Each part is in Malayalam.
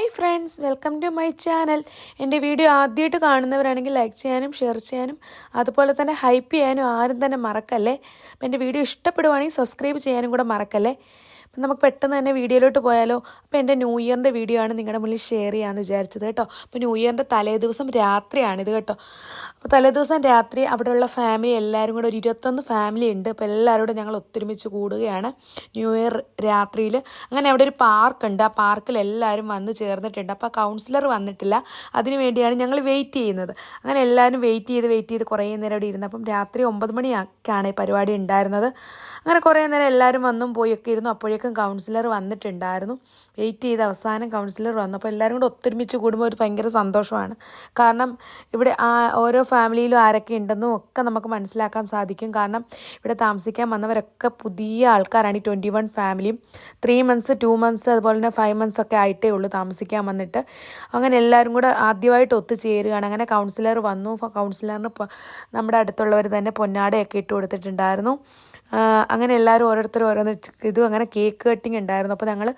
Hi friends welcome to my channel. എന്റെ വീഡിയോ ആദ്യമായിട്ട് കാണുന്നവരാണെങ്കിൽ ലൈക്ക് ചെയ്യാനും ഷെയർ ചെയ്യാനും അതുപോലെ തന്നെ ഹൈപ്പ് ചെയ്യാനും ആരും തന്നെ മറക്കല്ലേ? അപ്പം എന്റെ വീഡിയോ ഇഷ്ടപ്പെടുവാണെങ്കിൽ സബ്സ്ക്രൈബ് ചെയ്യാനും കൂടെ മറക്കല്ലേ? അപ്പം നമുക്ക് പെട്ടെന്ന് തന്നെ വീഡിയോയിലോട്ട് പോയാലോ? അപ്പോൾ എന്റെ ന്യൂ ഇയറിന്റെ വീഡിയോ ആണ് നിങ്ങളുടെ മുന്നിൽ ഷെയർ ചെയ്യാമെന്ന് വിചാരിച്ചത് കേട്ടോ. അപ്പോൾ ന്യൂ ഇയറിന്റെ തലേ ദിവസം രാത്രിയാണിത് കേട്ടോ. അപ്പോൾ തലേ ദിവസം രാത്രി അവിടെയുള്ള ഫാമിലി എല്ലാവരും കൂടെ ഒരു ഇരുപത്തൊന്ന് ഫാമിലി ഉണ്ട്. അപ്പോൾ എല്ലാവരോടും ഞങ്ങൾ ഒത്തൊരുമിച്ച് കൂടുകയാണ് ന്യൂ ഇയർ രാത്രിയിൽ. അങ്ങനെ അവിടെ ഒരു പാർക്കുണ്ട് ആ പാർക്കിൽ എല്ലാവരും വന്ന് ചേർന്നിട്ടുണ്ട്. അപ്പോൾ കൗൺസിലർ വന്നിട്ടില്ല. അതിന് വേണ്ടിയാണ് ഞങ്ങൾ വെയിറ്റ് ചെയ്യുന്നത്. അങ്ങനെ എല്ലാവരും വെയിറ്റ് ചെയ്ത് വെയിറ്റ് ചെയ്ത് കുറേ നേരം അവിടെ ഇരുന്നു അപ്പം രാത്രി ഒമ്പത് മണിയൊക്കെയാണ് ഈ പരിപാടി ഉണ്ടായിരുന്നത്. അങ്ങനെ കുറേ നേരം എല്ലാവരും വന്നും പോയൊക്കെ ഇരുന്നു. അപ്പോഴേക്കും കൗൺസിലർ വന്നിട്ടുണ്ടായിരുന്നു. വെയിറ്റ് ചെയ്ത് അവസാനം കൗൺസിലർ വന്നപ്പോൾ എല്ലാവരും കൂടെ ഒത്തൊരുമിച്ച് കൂടുമ്പോൾ ഒരു ഭയങ്കര സന്തോഷമാണ്. കാരണം ഇവിടെ ഓരോ ഫാമിലിയിലും ആരൊക്കെ ഉണ്ടെന്നും ഒക്കെ നമുക്ക് മനസ്സിലാക്കാൻ സാധിക്കും. കാരണം ഇവിടെ താമസിക്കാൻ വന്നവരൊക്കെ പുതിയ ആൾക്കാരാണ്. ഈ ട്വന്റി വൺ ഫാമിലിയും ത്രീ മന്ത്സ് ടു മന്ത്സ് അതുപോലെ തന്നെ ഫൈവ് മന്ത്സ് ഒക്കെ ആയിട്ടേ ഉള്ളൂ താമസിക്കാൻ വന്നിട്ട്. അങ്ങനെ എല്ലാവരും കൂടെ ആദ്യമായിട്ട് ഒത്തുചേരുകയാണ്. അങ്ങനെ കൗൺസിലർ വന്നു. കൗൺസിലറിന് നമ്മുടെ അടുത്തുള്ളവർ തന്നെ പൊന്നാടയൊക്കെ ഇട്ട് കൊടുത്തിട്ടുണ്ടായിരുന്നു അങ്ങനെ എല്ലാവരും ഓരോരുത്തരും ഓരോന്ന് ഇതും അങ്ങനെ കേക്ക് കട്ടിങ് ഉണ്ടായിരുന്നു. അപ്പോൾ ഞങ്ങൾ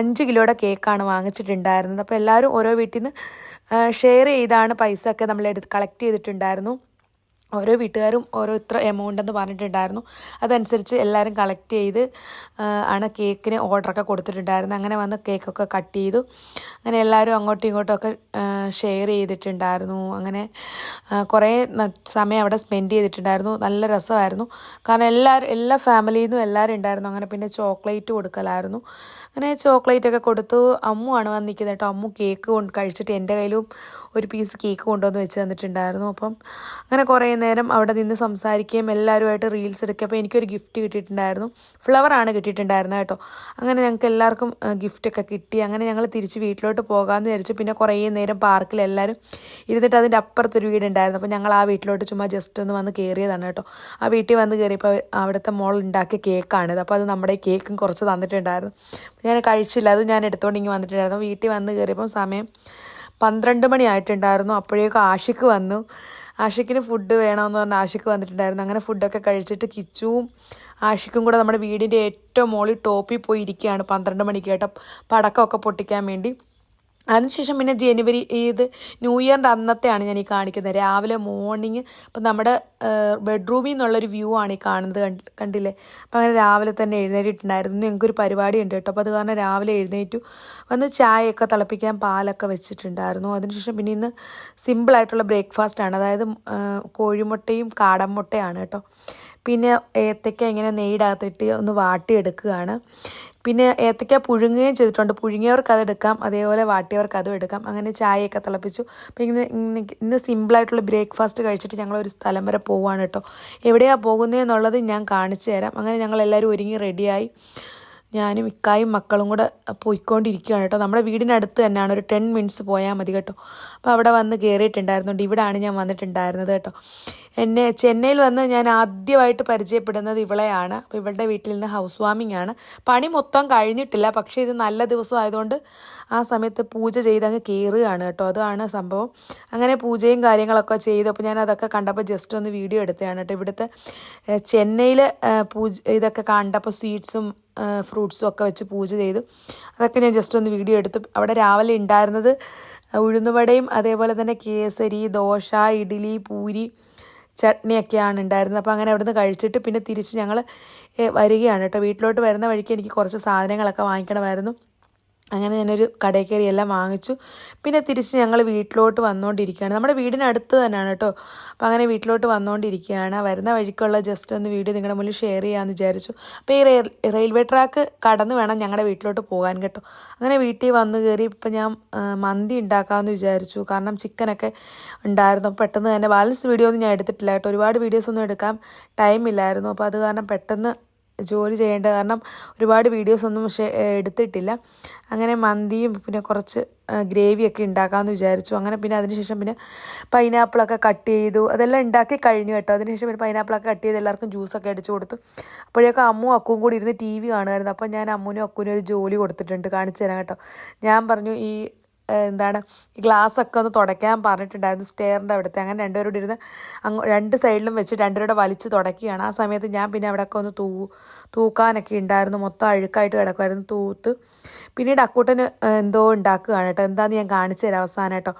അഞ്ച് കിലോയുടെ കേക്കാണ് വാങ്ങിച്ചിട്ടുണ്ടായിരുന്നത്. അപ്പോൾ എല്ലാവരും ഓരോ വീട്ടിൽ നിന്ന് ഷെയർ ചെയ്താണ് പൈസ ഒക്കെ നമ്മൾ എടുത്ത് കളക്ട് ചെയ്തിട്ടുണ്ടായിരുന്നു. ഓരോ വീട്ടുകാരും ഓരോ ഇത്ര എമൗണ്ട് എന്ന് പറഞ്ഞിട്ടുണ്ടായിരുന്നു. അതനുസരിച്ച് എല്ലാവരും കളക്ട് ചെയ്ത് ആണ് കേക്കിന് ഓർഡറൊക്കെ കൊടുത്തിട്ടുണ്ടായിരുന്നത്. അങ്ങനെ വന്ന് കേക്കൊക്കെ കട്ട് ചെയ്തു. അങ്ങനെ എല്ലാവരും അങ്ങോട്ടും ഇങ്ങോട്ടും ഒക്കെ ഷെയർ ചെയ്തിട്ടുണ്ടായിരുന്നു. അങ്ങനെ കുറേ സമയം അവിടെ സ്പെൻഡ് ചെയ്തിട്ടുണ്ടായിരുന്നു. നല്ല രസമായിരുന്നു. കാരണം എല്ലാവരും എല്ലാ ഫാമിലിയിൽ നിന്നും എല്ലാവരും ഉണ്ടായിരുന്നു. അങ്ങനെ പിന്നെ ചോക്ലേറ്റ് കൊടുക്കലായിരുന്നു. അങ്ങനെ ചോക്ലേറ്റ് ഒക്കെ കൊടുത്തു. ആണ് വന്നിരിക്കുന്നത് കേട്ടോ. അമ്മു കേക്ക് കൊണ്ട് കഴിച്ചിട്ട് എന്റെ കയ്യിലും ഒരു പീസ് കേക്ക് കൊണ്ടുവന്ന് വെച്ച് തന്നിട്ടുണ്ടായിരുന്നു. അപ്പം അങ്ങനെ കുറേ നേരം അവിടെ നിന്ന് സംസാരിക്കുകയും എല്ലാവരുമായിട്ട് റീൽസ് എടുക്കുക അപ്പോൾ എനിക്കൊരു ഗിഫ്റ്റ് കിട്ടിയിട്ടുണ്ടായിരുന്നു. ഫ്ലവറാണ് കിട്ടിയിട്ടുണ്ടായിരുന്നത് കേട്ടോ. അങ്ങനെ ഞങ്ങൾക്ക് എല്ലാവർക്കും ഗിഫ്റ്റൊക്കെ കിട്ടി. അങ്ങനെ ഞങ്ങൾ തിരിച്ച് വീട്ടിലോട്ട് പോകാമെന്ന് വിചാരിച്ചു പിന്നെ കുറേ നേരം പാർക്കിൽ എല്ലാവരും ഇരുന്നിട്ട് അതിന്റെ അപ്പുറത്തൊരു വീടുണ്ടായിരുന്നു. അപ്പോൾ ഞങ്ങൾ ആ വീട്ടിലോട്ട് ചുമ്മാ ജസ്റ്റ് ഒന്ന് വന്ന് കയറിയതാണ് കേട്ടോ. ആ വീട്ടിൽ വന്ന് കയറിയപ്പോൾ അവിടുത്തെ മോൾ ഉണ്ടാക്കിയ കേക്കാണിത് അപ്പോൾ അത് നമ്മുടെ കേക്കും കുറച്ച് തന്നിട്ടുണ്ടായിരുന്നു. ഞാൻ കഴിച്ചില്ല. അത് ഞാൻ എടുത്തുകൊണ്ട് വന്നിട്ടുണ്ടായിരുന്നു. വീട്ടിൽ വന്ന് കയറിയപ്പം സമയം പന്ത്രണ്ട് മണി ആയിട്ടുണ്ടായിരുന്നു അപ്പോഴേക്കും ആഷിക്ക് വന്നു. ആഷിക്കിന് ഫുഡ് വേണമെന്ന് പറഞ്ഞ് ആഷിക്ക് വന്നിട്ടുണ്ടായിരുന്നു. അങ്ങനെ ഫുഡൊക്കെ കഴിച്ചിട്ട് കിച്ചുവും ആഷിക്കും കൂടെ നമ്മുടെ വീടിന്റെ ഏറ്റവും മുകളിൽ ടോപ്പിൽ പോയി ഇരിക്കുകയാണ് പന്ത്രണ്ട് മണിക്ക് കേട്ടോ. പടക്കമൊക്കെ പൊട്ടിക്കാൻ വേണ്ടി. അതിനുശേഷം പിന്നെ ജനുവരി ഇത് ന്യൂ ഇയറിന്റെ അന്നത്തെയാണ് ഞാൻ ഈ കാണിക്കുന്നത്. രാവിലെ മോർണിംഗ് ഇപ്പം നമ്മുടെ ബെഡ്റൂമിൽ നിന്നുള്ളൊരു വ്യൂ ആണ് ഈ കാണുന്നത് കണ്ടില്ലേ? അപ്പം അങ്ങനെ രാവിലെ തന്നെ എഴുന്നേറ്റിട്ടുണ്ടായിരുന്നു. ഞങ്ങൾക്കൊരു പരിപാടി ഉണ്ട് കേട്ടോ. അപ്പോൾ അത് കാരണം രാവിലെ എഴുന്നേറ്റു. വന്ന് ചായയൊക്കെ തിളപ്പിക്കാൻ പാലൊക്കെ വെച്ചിട്ടുണ്ടായിരുന്നു. അതിനുശേഷം പിന്നെ ഇന്ന് സിമ്പിളായിട്ടുള്ള ബ്രേക്ക്ഫാസ്റ്റാണ് അതായത് കോഴിമുട്ടയും കാടൻ മുട്ടയാണ് കേട്ടോ. പിന്നെ ഏത്തയ്ക്ക ഇങ്ങനെ നെയ്യിടകത്തിട്ട് ഒന്ന് വാട്ടിയെടുക്കുകയാണ്. പിന്നെ ഏത്തയ്ക്ക പുഴുങ്ങുകയും ചെയ്തിട്ടുണ്ട്. പുഴുങ്ങിയവർക്ക് അതെടുക്കാം അതേപോലെ വാട്ടിയവർക്ക് അതും എടുക്കാം. അങ്ങനെ ചായയൊക്കെ തിളപ്പിച്ചു. അപ്പോൾ ഇങ്ങനെ ഇന്ന് സിമ്പിളായിട്ടുള്ള ബ്രേക്ക്ഫാസ്റ്റ് കഴിച്ചിട്ട് ഞങ്ങൾ ഒരു സ്ഥലം വരെ പോവുകയാണ് കേട്ടോ. എവിടെയാണ് പോകുന്നതെന്നുള്ളത് ഞാൻ കാണിച്ചു തരാം. അങ്ങനെ ഞങ്ങൾ എല്ലാവരും ഒരുങ്ങി റെഡിയായി ഞാനും ഇക്കായും മക്കളും കൂടെ പോയിക്കൊണ്ടിരിക്കുകയാണ് കേട്ടോ. നമ്മുടെ വീടിനടുത്ത് തന്നെയാണ് ഒരു ടെൻ മിനിറ്റ്സ് പോയാൽ മതി കേട്ടോ. അപ്പോൾ അവിടെ വന്ന് കയറിയിട്ടുണ്ടായിരുന്നുണ്ട് ഇവിടെയാണ് ഞാൻ വന്നിട്ടുണ്ടായിരുന്നത് കേട്ടോ. എന്നെ ചെന്നൈയിൽ വന്ന് ഞാൻ ആദ്യമായിട്ട് പരിചയപ്പെടുന്നത് ഇവളെയാണ്. അപ്പോൾ ഇവളുടെ വീട്ടിൽ നിന്ന് ഹൗസ് വാമിംഗ് ആണ്. പണി മൊത്തം കഴിഞ്ഞിട്ടില്ല. പക്ഷേ ഇത് നല്ല ദിവസം ആയതുകൊണ്ട് ആ സമയത്ത് പൂജ ചെയ്ത് അങ്ങ് കയറുകയാണ് കേട്ടോ. അതാണ് സംഭവം. അങ്ങനെ പൂജയും കാര്യങ്ങളൊക്കെ ചെയ്തു. അപ്പോൾ ഞാൻ അതൊക്കെ കണ്ടപ്പോൾ ജസ്റ്റ് ഒന്ന് വീഡിയോ എടുത്തതാണ് കേട്ടോ. ഇവിടുത്തെ ചെന്നൈയിൽ പൂജ ഇതൊക്കെ കണ്ടപ്പോൾ സ്വീറ്റ്സും ഫ്രൂട്ട്സും ഒക്കെ വെച്ച് പൂജ ചെയ്തു. അതൊക്കെ ഞാൻ ജസ്റ്റ് ഒന്ന് വീഡിയോ എടുത്തു. അവിടെ രാവിലെ ഉണ്ടായിരുന്നത് ഉഴുന്നുവടയും അതേപോലെ തന്നെ കേസരി ദോശ ഇഡ്ഡലി പൂരി ചട്നിയൊക്കെയാണ് ഉണ്ടായിരുന്നത് അപ്പോൾ അങ്ങനെ അവിടുന്ന് കഴിച്ചിട്ട് പിന്നെ തിരിച്ച് ഞങ്ങൾ വരികയാണ് കേട്ടോ. വീട്ടിലോട്ട് വരുന്ന വഴിക്ക് എനിക്ക് കുറച്ച് സാധനങ്ങളൊക്കെ വാങ്ങിക്കണമായിരുന്നു. അങ്ങനെ ഞാനൊരു കടയിൽ കയറി എല്ലാം വാങ്ങിച്ചു. പിന്നെ തിരിച്ച് ഞങ്ങൾ വീട്ടിലോട്ട് വന്നുകൊണ്ടിരിക്കുകയാണ് നമ്മുടെ വീടിനടുത്ത് തന്നെയാണ് കേട്ടോ. അപ്പോൾ അങ്ങനെ വീട്ടിലോട്ട് വന്നുകൊണ്ടിരിക്കുകയാണ് വരുന്ന വഴിക്കുള്ള ജസ്റ്റ് ഒന്ന് വീഡിയോ നിങ്ങളുടെ മുന്നിൽ ഷെയർ ചെയ്യാമെന്ന് വിചാരിച്ചു. അപ്പോൾ ഈ റെയിൽവേ ട്രാക്ക് കടന്ന് വേണം ഞങ്ങളുടെ വീട്ടിലോട്ട് പോകാൻ കേട്ടോ. അങ്ങനെ വീട്ടിൽ വന്നു കയറി ഇപ്പം ഞാൻ മന്തി ഉണ്ടാക്കാമെന്ന് വിചാരിച്ചു. കാരണം ചിക്കനൊക്കെ ഉണ്ടായിരുന്നു. പെട്ടെന്ന് തന്നെ ബാലൻസ് വീഡിയോ ഒന്നും ഞാൻ എടുത്തിട്ടില്ല കേട്ടോ. ഒരുപാട് വീഡിയോസ് ഒന്നും എടുക്കാൻ ടൈം ഇല്ലായിരുന്നു. അപ്പോൾ അത് കാരണം പെട്ടെന്ന് ജോലി ചെയ്യേണ്ട കാരണം ഒരുപാട് വീഡിയോസ് ഒന്നും എടുത്തിട്ടില്ല. അങ്ങനെ മന്തിയും പിന്നെ കുറച്ച് ഗ്രേവിയൊക്കെ ഉണ്ടാക്കാമെന്ന് വിചാരിച്ചു. അങ്ങനെ പിന്നെ അതിനുശേഷം പിന്നെ പൈനാപ്പിളൊക്കെ കട്ട് ചെയ്തു. അതെല്ലാം ഉണ്ടാക്കി കഴിഞ്ഞു കേട്ടോ. അതിനുശേഷം പിന്നെ പൈനാപ്പിളൊക്കെ കട്ട് ചെയ്ത് എല്ലാവർക്കും ജ്യൂസൊക്കെ അടിച്ചു കൊടുത്തു. അപ്പോഴേക്കും അമ്മും അക്കുവും കൂടി ഇരുന്ന് ടി വി കാണുമായിരുന്നു. അപ്പോൾ ഞാൻ അമ്മുനും അക്കുവിനും ഒരു ജോലി കൊടുത്തിട്ടുണ്ട്. കാണിച്ചു തരാം കേട്ടോ. ഞാൻ പറഞ്ഞു ഈ എന്താണ് ഈ ഗ്ലാസ്സൊക്കെ ഒന്ന് തുടയ്ക്കാൻ പറഞ്ഞിട്ടുണ്ടായിരുന്നു സ്റ്റെയറിന്റെ അവിടുത്തെ. അങ്ങനെ രണ്ടുപേരോട് ഇരുന്ന് അങ്ങ് രണ്ട് സൈഡിലും വെച്ച് രണ്ടുപേരുടെ വലിച്ച് തുടയ്ക്കുകയാണ്. ആ സമയത്ത് ഞാൻ പിന്നെ അവിടെയൊക്കെ ഒന്ന് തൂ തൂക്കാനൊക്കെ ഉണ്ടായിരുന്നു. മൊത്തം അഴുക്കായിട്ട് കിടക്കുമായിരുന്നു തൂത്ത്. പിന്നീട് അക്കൂട്ടന് എന്തോ ഉണ്ടാക്കുകയാണ് കേട്ടോ. എന്താന്ന് ഞാൻ കാണിച്ചു തരാം അവസാനം കേട്ടോ.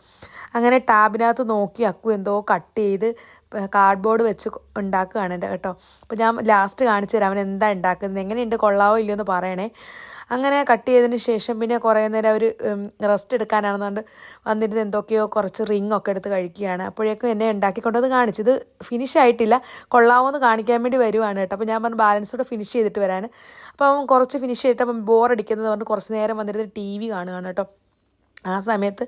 അങ്ങനെ ടാബിനകത്ത് നോക്കി അക്കു എന്തോ കട്ട് ചെയ്ത് കാർഡ്ബോർഡ് വെച്ച് ഉണ്ടാക്കുകയാണ് കേട്ടോ. അപ്പോൾ ഞാൻ ലാസ്റ്റ് കാണിച്ചു തരാം അവൻ എന്താ ഉണ്ടാക്കുന്നത്. എങ്ങനെയുണ്ട് കൊള്ളാവോ ഇല്ലയോ എന്ന് പറയണേ. അങ്ങനെ കട്ട് ചെയ്തതിന് ശേഷം പിന്നെ കുറേ നേരം അവർ റെസ്റ്റ് എടുക്കാനാണെന്നുകൊണ്ട് വന്നിരുന്ന് എന്തൊക്കെയോ കുറച്ച് റിങ് ഒക്കെ എടുത്ത് കഴിക്കുകയാണ്. അപ്പോഴേക്കും എന്നെ ഉണ്ടാക്കിക്കൊണ്ടത് കാണിച്ചത് ഫിനിഷ് ആയിട്ടില്ല. കൊള്ളാമോന്ന് കാണിക്കാൻ വേണ്ടി വരുവാണ് കേട്ടോ. അപ്പോൾ ഞാൻ പറഞ്ഞു ബാലൻസ് കൂടെ ഫിനിഷ് ചെയ്തിട്ട് വരാൻ അപ്പം കുറച്ച് ഫിനിഷ് ചെയ്തിട്ട് അപ്പം ബോർ അടിക്കുന്നത് കൊണ്ട് കുറച്ച് നേരം വന്നിരുന്ന് ടി വി കാണുകയാണ് കേട്ടോ. ആ സമയത്ത്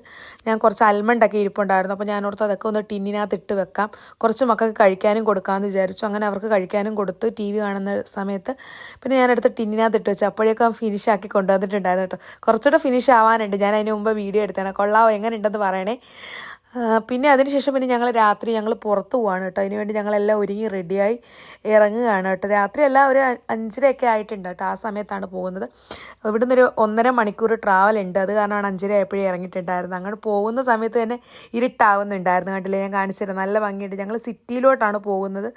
ഞാൻ കുറച്ച് അൽമണ്ടൊക്കെ ഇരിപ്പുണ്ടായിരുന്നു. അപ്പോൾ ഞാൻ ഓർത്ത് അതൊക്കെ ഒന്ന് ടിന്നിനകത്ത് ഇട്ട് വെക്കാം. കുറച്ച് മക്കൾക്ക് കഴിക്കാനും കൊടുക്കാമെന്ന് വിചാരിച്ചു. അങ്ങനെ അവർക്ക് കഴിക്കാനും കൊടുത്ത് ടി വി കാണുന്ന സമയത്ത് പിന്നെ ഞാൻ എടുത്ത് ടിന്നിനകത്ത് ഇട്ട് വെച്ചു അപ്പോഴേക്കും ഫിനിഷ് ആക്കി കൊണ്ടുവന്നിട്ടുണ്ടായിരുന്നു കേട്ടോ. കുറച്ചുകൂടെ ഫിനിഷ് ആവാനുണ്ട്. ഞാൻ അതിന് മുമ്പ് വീഡിയോ എടുത്തേനെ കൊള്ളാവോ? എങ്ങനെ ഉണ്ടെന്ന് പറയണേ. പിന്നെ അതിനുശേഷം പിന്നെ ഞങ്ങൾ രാത്രി ഞങ്ങൾ പുറത്ത് പോവാണ് കേട്ടോ. അതിന് വേണ്ടി ഞങ്ങളെല്ലാം ഒരുങ്ങി റെഡിയായി ഇറങ്ങുകയാണ് കേട്ടോ. രാത്രി എല്ലാം ഒരു അഞ്ചരയൊക്കെ ആയിട്ടുണ്ട് കേട്ടോ. ആ സമയത്താണ് പോകുന്നത്. ഇവിടുന്ന് ഒരു ഒന്നര മണിക്കൂർ ട്രാവൽ ഉണ്ട്. അത് കാരണമാണ് അഞ്ചര ആയപ്പോഴേ ഇറങ്ങിയിട്ടുണ്ടായിരുന്നത്. അങ്ങോട്ട് പോകുന്ന സമയത്ത് തന്നെ ഇരുട്ടാവുന്നുണ്ടായിരുന്നു കണ്ടില്ലേ? ഞാൻ കാണിച്ചിരുന്നു നല്ല ഭംഗിയുണ്ട്. ഞങ്ങൾ സിറ്റിയിലോട്ടാണ് പോകുന്നത്.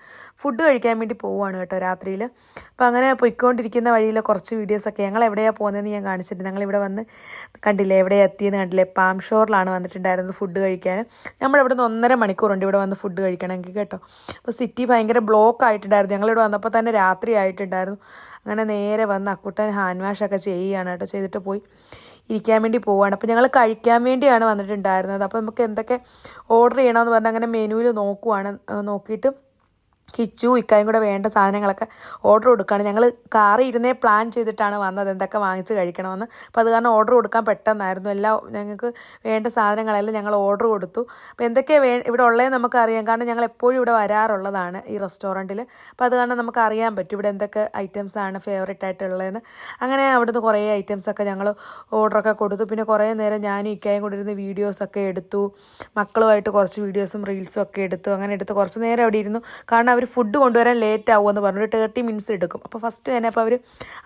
ഫുഡ് കഴിക്കാൻ വേണ്ടി പോവുകയാണ് കേട്ടോ രാത്രിയിൽ അപ്പോൾ അങ്ങനെ പോയിക്കൊണ്ടിരിക്കുന്ന വഴിയിൽ കുറച്ച് വീഡിയോസൊക്കെ ഞങ്ങൾ എവിടെയാണ് പോകുന്നതെന്ന് ഞാൻ കാണിച്ചിട്ടുണ്ട് ഞങ്ങൾ ഇവിടെ വന്ന് കണ്ടില്ലേ? എവിടെ എത്തിയെന്ന് കണ്ടില്ലേ? പാം ഷോറിലാണ് വന്നിട്ടുണ്ടായിരുന്നത് ഫുഡ് കഴിക്കാൻ. നമ്മൾ ഇവിടെ നിന്ന് ഒന്നര മണിക്കൂറുണ്ട് ഇവിടെ വന്ന് ഫുഡ് കഴിക്കണമെങ്കിൽ കേട്ടോ. അപ്പോൾ സിറ്റി ഭയങ്കര ബ്ലോക്ക് ആയിട്ടുണ്ടായിരുന്നു. ഞങ്ങളിവിടെ വന്നപ്പോൾ തന്നെ രാത്രി ആയിട്ടുണ്ടായിരുന്നു. അങ്ങനെ നേരെ വന്ന് അക്കുട്ടൻ ഹാൻഡ് വാഷൊക്കെ ചെയ്യുകയാണ് കേട്ടോ. ചെയ്തിട്ട് പോയി ഇരിക്കാൻ വേണ്ടി പോവാണ് അപ്പോൾ ഞങ്ങൾ കഴിക്കാൻ വേണ്ടിയാണ് വന്നിട്ടുണ്ടായിരുന്നത്. അപ്പോൾ നമുക്ക് എന്തൊക്കെ ഓർഡർ ചെയ്യണമെന്ന് പറഞ്ഞാൽ അങ്ങനെ മെനുവിൽ നോക്കുവാണ്. നോക്കിയിട്ട് കിച്ചു ഇക്കായും കൂടെ വേണ്ട സാധനങ്ങളൊക്കെ ഓർഡർ കൊടുക്കുകയാണ് ഞങ്ങൾ കാറി ഇരുന്നേ പ്ലാൻ ചെയ്തിട്ടാണ് വന്നത് എന്തൊക്കെ വാങ്ങിച്ച് കഴിക്കണമെന്ന്. അപ്പോൾ അത് കാരണം ഓർഡർ കൊടുക്കാൻ പെട്ടെന്നായിരുന്നു. എല്ലാം ഞങ്ങൾക്ക് വേണ്ട സാധനങ്ങളെല്ലാം ഞങ്ങൾ ഓർഡർ കൊടുത്തു. അപ്പോൾ എന്തൊക്കെയാണ് വേ ഇവിടെ ഉള്ളതെന്ന് നമുക്ക് അറിയാം കാരണം ഞങ്ങൾ എപ്പോഴും ഇവിടെ വരാറുള്ളതാണ് ഈ റെസ്റ്റോറന്റിൽ അപ്പോൾ അത് കാരണം നമുക്ക് അറിയാൻ പറ്റും ഇവിടെ എന്തൊക്കെ ഐറ്റംസ് ആണ് ഫേവറേറ്റ് ആയിട്ടുള്ളതെന്ന്. അങ്ങനെ അവിടുന്ന് കുറേ ഐറ്റംസൊക്കെ ഞങ്ങൾ ഓർഡറൊക്കെ കൊടുത്തു. പിന്നെ കുറേ നേരം ഞാനും ഇക്കായും കൂടി ഇരുന്ന് വീഡിയോസൊക്കെ എടുത്തു. മക്കളുമായിട്ട് കുറച്ച് വീഡിയോസും റീൽസും ഒക്കെ എടുത്തു. അങ്ങനെ എടുത്ത് കുറച്ച് നേരം അവിടെ ഇരുന്നു. കാരണം അവർ ഫുഡ് കൊണ്ടുവരാൻ ലേറ്റ് ആവുമെന്ന് പറഞ്ഞു തേർട്ടി മിനിറ്റ്സ് എടുക്കും. അപ്പോൾ ഫസ്റ്റ് തന്നെ അപ്പോൾ അവർ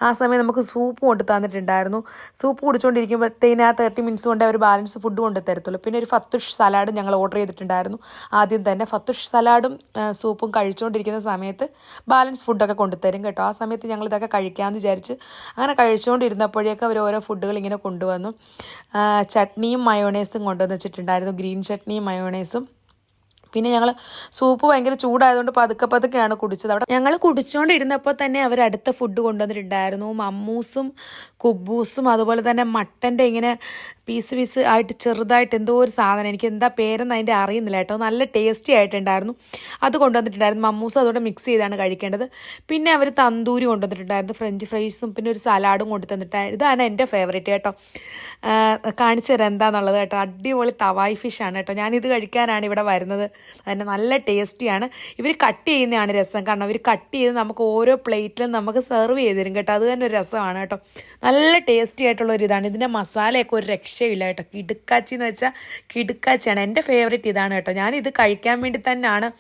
ആ സമയം നമുക്ക് സൂപ്പ് കൊണ്ട് തന്നിട്ടുണ്ടായിരുന്നു. സൂപ്പ് കുടിച്ചുകൊണ്ടിരിക്കുമ്പോഴത്തേന് ആ തേർട്ടി മിനിറ്റ്സ് കൊണ്ട് അവർ ബാലൻസ് ഫുഡ് കൊണ്ട് തരത്തുള്ളൂ. പിന്നെ ഒരു ഫത്തുഷ് സലാഡ് ഞങ്ങൾ ഓർഡർ ചെയ്തിട്ടുണ്ടായിരുന്നു. ആദ്യം തന്നെ ഫത്തുഷ് സലാഡും സൂപ്പും കഴിച്ചുകൊണ്ടിരിക്കുന്ന സമയത്ത് ബാലൻസ് ഫുഡൊക്കെ കൊണ്ടുതരും കേട്ടോ. ആ സമയത്ത് ഞങ്ങൾ ഇതൊക്കെ കഴിക്കാമെന്ന് വിചാരിച്ച് അങ്ങനെ കഴിച്ചുകൊണ്ടിരുന്നപ്പോഴേക്കും അവർ ഓരോ ഫുഡുകൾ ഇങ്ങനെ കൊണ്ടുവന്നു. ചട്നിയും മയോണൈസും കൊണ്ടുവന്ന് വെച്ചിട്ടുണ്ടായിരുന്നു. ഗ്രീൻ ചട്നിയും മയോണൈസും പിന്നെ ഞങ്ങൾ സൂപ്പ് ഭയങ്കര ചൂടായതുകൊണ്ട് പതുക്കെ പതുക്കെയാണ് കുടിച്ചത്. അവിടെ ഞങ്ങൾ കുടിച്ചുകൊണ്ടിരുന്നപ്പോൾ തന്നെ അവർ അടുത്ത ഫുഡ് കൊണ്ടുവന്നിട്ടുണ്ടായിരുന്നു. മമ്മൂസും കുബൂസും അതുപോലെ തന്നെ മട്ടന്റെ ഇങ്ങനെ പീസ് പീസ് ആയിട്ട് ചെറുതായിട്ട് എന്തോ ഒരു സാധനം. എനിക്ക് എന്താ പേരെന്ന് അതിന്റെ അറിയുന്നില്ല കേട്ടോ. നല്ല ടേസ്റ്റി ആയിട്ടുണ്ടായിരുന്നു. അത് കൊണ്ടുവന്നിട്ടുണ്ടായിരുന്നു. മമ്മൂസ് അതോടെ മിക്സ് ചെയ്താണ് കഴിക്കേണ്ടത്. പിന്നെ അവർ തന്തൂരി കൊണ്ടുവന്നിട്ടുണ്ടായിരുന്നു. ഫ്രഞ്ച് ഫ്രൈസും പിന്നെ ഒരു സലാഡും കൊണ്ടു തന്നിട്ടുണ്ടായിരുന്നു ഇതാണ് എന്റെ ഫേവറേറ്റ് കേട്ടോ. കാണിച്ചു തരാം എന്താണെന്നുള്ളത് കേട്ടോ. അടിപൊളി തവായ് ഫിഷാണ് കേട്ടോ. ഞാനിത് കഴിക്കാനാണ് ഇവിടെ വരുന്നത്. അതിന് നല്ല ടേസ്റ്റിയാണ് ഇവർ കട്ട് ചെയ്യുന്നതാണ് രസം. കാരണം അവർ കട്ട് ചെയ്ത് നമുക്ക് ഓരോ പ്ലേറ്റിലും നമുക്ക് സെർവ് ചെയ്ത് തരും കേട്ടോ. അത് തന്നെ ഒരു രസമാണ് കേട്ടോ. നല്ല ടേസ്റ്റി ആയിട്ടുള്ള ഒരു ഇതാണ്. ഇതിന്റെ മസാലയൊക്കെ ഒരു രക്ഷയില്ല കേട്ടോ. കിടുക്കാച്ചി എന്ന് വെച്ചാൽ കിടുക്കാച്ചിയാണ്. എന്റെ ഫേവറേറ്റ് ഇതാണ് കേട്ടോ. ഇത് കഴിക്കാൻ വേണ്ടി തന്നെയാണ്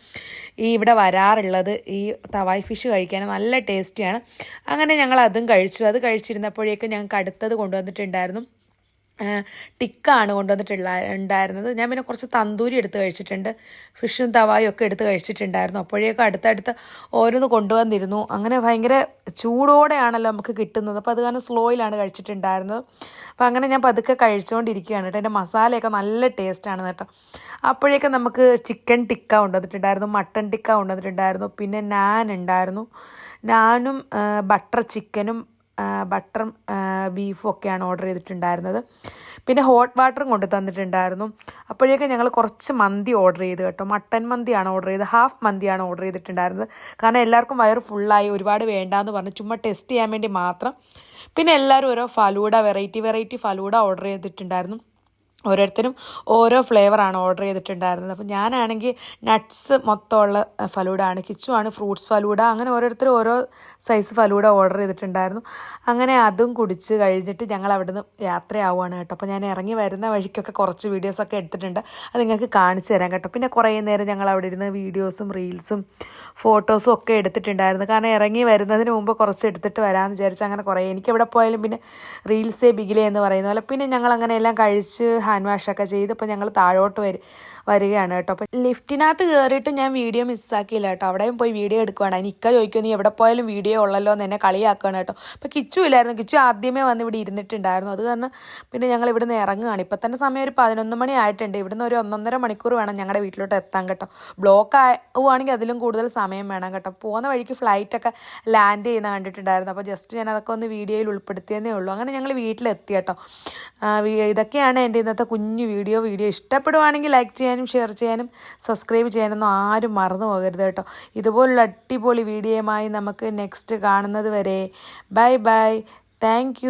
ഈ ഇവിടെ വരാറുള്ളത്. ഈ തവായ് ഫിഷ് കഴിക്കാൻ നല്ല ടേസ്റ്റിയാണ് അങ്ങനെ ഞങ്ങൾ അതും കഴിച്ചു. അത് കഴിച്ചിരുന്നപ്പോഴേക്കും ഞങ്ങൾക്ക് അടുത്തത് കൊണ്ടുവന്നിട്ടുണ്ടായിരുന്നു. ടിക്കാണ് കൊണ്ടുവന്നിട്ടുള്ള ഉണ്ടായിരുന്നത്. ഞാൻ പിന്നെ കുറച്ച് തന്തൂരി എടുത്ത് കഴിച്ചിട്ടുണ്ട്. ഫിഷും തവായും ഒക്കെ എടുത്ത് കഴിച്ചിട്ടുണ്ടായിരുന്നു. അപ്പോഴേക്കും അടുത്തടുത്ത് ഓരോന്ന് കൊണ്ടുവന്നിരുന്നു. അങ്ങനെ ഭയങ്കര ചൂടോടെയാണല്ലോ നമുക്ക് കിട്ടുന്നത്. അപ്പോൾ അത് കാരണം സ്ലോയിലാണ് കഴിച്ചിട്ടുണ്ടായിരുന്നത്. അപ്പോൾ അങ്ങനെ ഞാൻ പതുക്കെ കഴിച്ചുകൊണ്ടിരിക്കുകയാണ് കേട്ടോ. എന്റെ മസാലയൊക്കെ നല്ല ടേസ്റ്റാണ് കേട്ടോ. അപ്പോഴേക്കും നമുക്ക് ചിക്കൻ ടിക്ക കൊണ്ടുവന്നിട്ടുണ്ടായിരുന്നു. മട്ടൻ ടിക്ക കൊണ്ടുവന്നിട്ടുണ്ടായിരുന്നു. പിന്നെ നാൻ ഉണ്ടായിരുന്നു. നാനും ബട്ടർ ചിക്കനും ബട്ടറും ബീഫും ഒക്കെയാണ് ഓർഡർ ചെയ്തിട്ടുണ്ടായിരുന്നത്. പിന്നെ ഹോട്ട് വാട്ടറും കൊണ്ട് തന്നിട്ടുണ്ടായിരുന്നു. അപ്പോഴേക്കും ഞങ്ങൾ കുറച്ച് മന്തി ഓർഡർ ചെയ്ത് കേട്ടോ. മട്ടൻ മന്തിയാണ് ഓർഡർ ചെയ്ത് ഹാഫ് മന്തിയാണ് ഓർഡർ ചെയ്തിട്ടുണ്ടായിരുന്നത്. കാരണം എല്ലാവർക്കും വയറ് ഫുള്ളായി ഒരുപാട് വേണ്ടാന്ന് പറഞ്ഞ് ചുമ്മാ ടെസ്റ്റ് ചെയ്യാൻ വേണ്ടി മാത്രം. പിന്നെ എല്ലാവരും ഓരോ falooda variety variety falooda order ചെയ്തിട്ടുണ്ടായിരുന്നു. ഓരോരുത്തരും ഓരോ ഫ്ലേവറാണ് ഓർഡർ ചെയ്തിട്ടുണ്ടായിരുന്നത്. അപ്പോൾ ഞാനാണെങ്കിൽ നട്ട്സ് മൊത്തമുള്ള ഫലൂഡ ആണ് കിച്ചു ആണ് ഫ്രൂട്ട്സ് ഫലൂഡ അങ്ങനെ ഓരോരുത്തരും ഓരോ സൈസ് ഫലൂഡ ഓർഡർ ചെയ്തിട്ടുണ്ടായിരുന്നു. അങ്ങനെ അതും കുടിച്ച് കഴിഞ്ഞിട്ട് ഞങ്ങൾ അവിടുന്ന് യാത്രയാവുകയാണ് കേട്ടോ. അപ്പോൾ ഞാൻ ഇറങ്ങി വരുന്ന വഴിക്കൊക്കെ കുറച്ച് വീഡിയോസൊക്കെ എടുത്തിട്ടുണ്ട്. അത് നിങ്ങൾക്ക് കാണിച്ചു തരാം കേട്ടോ. പിന്നെ കുറേ നേരം ഞങ്ങൾ അവിടെ ഇരുന്ന് വീഡിയോസും റീൽസും ഫോട്ടോസും ഒക്കെ എടുത്തിട്ടുണ്ടായിരുന്നു. കാരണം ഇറങ്ങി വരുന്നതിന് മുമ്പ് കുറച്ച് എടുത്തിട്ട് വരാമെന്ന് വിചാരിച്ച് അങ്ങനെ കുറേ എനിക്ക് എവിടെ പോയാലും പിന്നെ റീൽസേ ബിഗിലേ എന്ന് പറയുന്ന പോലെ. പിന്നെ ഞങ്ങൾ അങ്ങനെ എല്ലാം കഴിച്ച് ഹാൻഡ് വാഷൊക്കെ ചെയ്ത് ഇപ്പോൾ ഞങ്ങൾ താഴോട്ട് വരും. വരികയാണ് കേട്ടോ. അപ്പോൾ ലിഫ്റ്റിനകത്ത് കയറിയിട്ട് ഞാൻ വീഡിയോ മിസ്സാക്കിയില്ല കേട്ടോ. അവിടെയും പോയി വീഡിയോ എടുക്കുവാണ്. അതിന് ഇക്ക ചോദിക്കും നീ എവിടെ പോയാലും വീഡിയോ ഉള്ളല്ലോ എന്ന് എന്നെ കളിയാക്കുകയാണ് കേട്ടോ. അപ്പോൾ കിച്ചു ഇല്ലായിരുന്നു. കിച്ചു ആദ്യമേ വന്ന് ഇവിടെ ഇരുന്നിട്ടുണ്ടായിരുന്നു. അത് കാരണം പിന്നെ ഞങ്ങൾ ഇവിടുന്ന് ഇറങ്ങുകയാണ് ഇപ്പം തന്നെ സമയം ഒരു പതിനൊന്ന് മണി ആയിട്ടുണ്ട്. ഇവിടുന്ന് ഒരു ഒന്നൊന്നര മണിക്കൂർ വേണം ഞങ്ങളുടെ വീട്ടിലോട്ട് എത്താൻ കേട്ടോ. ബ്ലോക്ക് ആവുകയാണെങ്കിൽ അതിലും കൂടുതൽ സമയം വേണം കേട്ടോ. പോകുന്ന വഴിക്ക് ഫ്ലൈറ്റൊക്കെ ലാൻഡ് ചെയ്യുന്ന കണ്ടിട്ടുണ്ടായിരുന്നു. അപ്പോൾ ജസ്റ്റ് ഞാൻ അതൊക്കെ ഒന്ന് വീഡിയോയിൽ ഉൾപ്പെടുത്തിയതേ ഉള്ളൂ. അങ്ങനെ ഞങ്ങൾ വീട്ടിലെത്തി കേട്ടോ. ഇതൊക്കെയാണ് എന്റെ ഇന്നത്തെ കുഞ്ഞു വീഡിയോ. വീഡിയോ ഇഷ്ടപ്പെടുവാണെങ്കിൽ ലൈക്ക് ചെയ്യാനും ഷെയർ ചെയ്യാനും സബ്സ്ക്രൈബ് ചെയ്യാനൊന്നും ആരും മറന്നു പോകരുത് കേട്ടോ. ഇതുപോലുള്ള അടിപൊളി വീഡിയോയുമായി നമുക്ക് നെക്സ്റ്റ് കാണുന്നത് വരെ. Bye bye thank